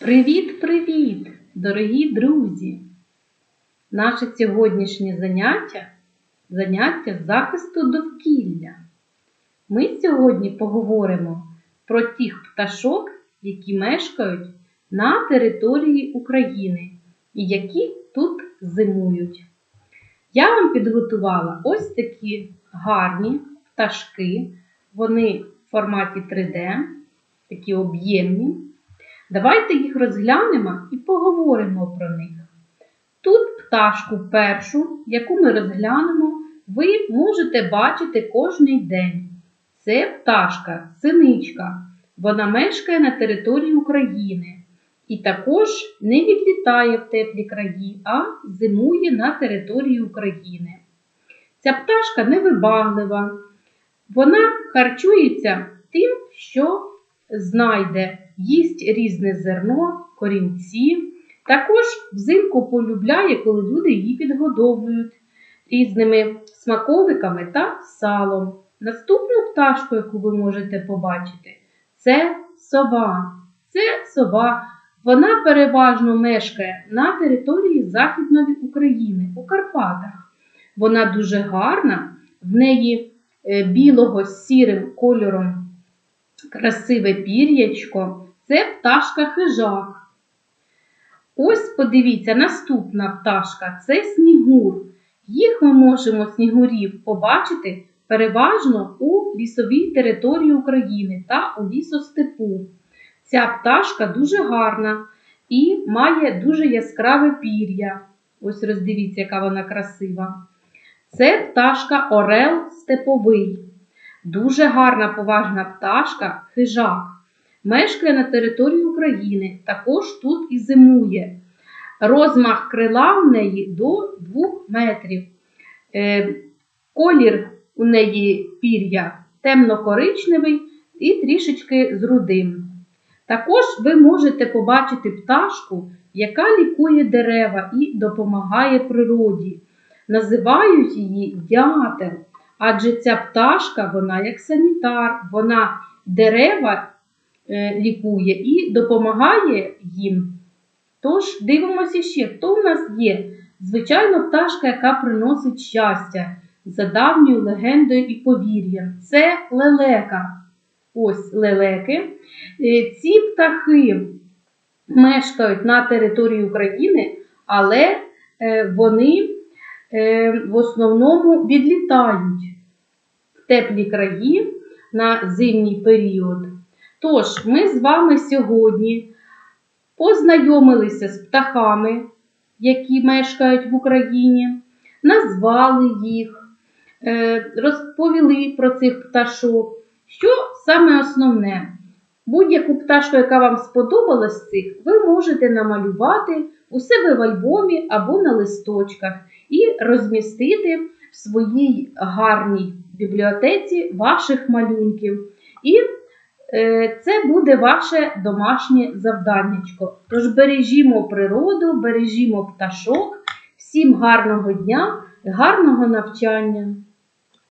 Привіт-привіт, дорогі друзі! Наше сьогоднішнє заняття заняття захисту довкілля. Ми сьогодні поговоримо про тих пташок, які мешкають на території України і які тут зимують. Я вам підготувала ось такі гарні пташки. Вони в форматі 3D, такі об'ємні. Давайте їх розглянемо і поговоримо про них. Тут пташку першу, яку ми розглянемо, ви можете бачити кожний день. Це пташка, синичка. Вона мешкає на території України і також не відлітає в теплі краї, а зимує на території України. Ця пташка невибаглива. Вона харчується тим, що знайде, їсть різне зерно, корінці. Також взимку полюбляє, коли люди її підгодовують різними смаковиками та салом. Наступну пташку, яку ви можете побачити, це сова. Це сова. Вона переважно мешкає на території Західної України, у Карпатах. Вона дуже гарна, в неї е, білого з сірим кольором красиве пір'ячко. Це пташка хижак. Ось подивіться, наступна пташка це снігур. Їх ми можемо снігурів побачити переважно у лісовій території України та у лісостепу. Ця пташка дуже гарна і має дуже яскраве пір'я. Ось роздивіться, яка вона красива. Це пташка Орел степовий. Дуже гарна поважна пташка хижак. Мешкає на території України, також тут і зимує. Розмах крила в неї до 2 метрів. Е, колір у неї пір'я темно-коричневий і трішечки з рудим. Також ви можете побачити пташку, яка лікує дерева і допомагає природі. Називають її дятел, адже ця пташка, вона як санітар, вона дерева е, лікує і допомагає їм. Тож, дивимося ще, хто в нас є? Звичайно, пташка, яка приносить щастя за давньою легендою і повір'ям. Це лелека. Ось лелеки. Е, Ці птахи мешкають на території України, але е, вони в основному відлітають в теплі краї на зимній період. Тож, ми з вами сьогодні познайомилися з птахами, які мешкають в Україні, назвали їх, е, розповіли про цих пташок. Що саме основне? Будь-яку пташку, яка вам сподобалась з цих, ви можете намалювати у себе в альбомі або на листочках і розмістити в своїй гарній бібліотеці ваших малюнків. І е, це буде ваше домашнє завданнячко. Тож бережімо природу, бережімо пташок. Всім гарного дня, гарного навчання!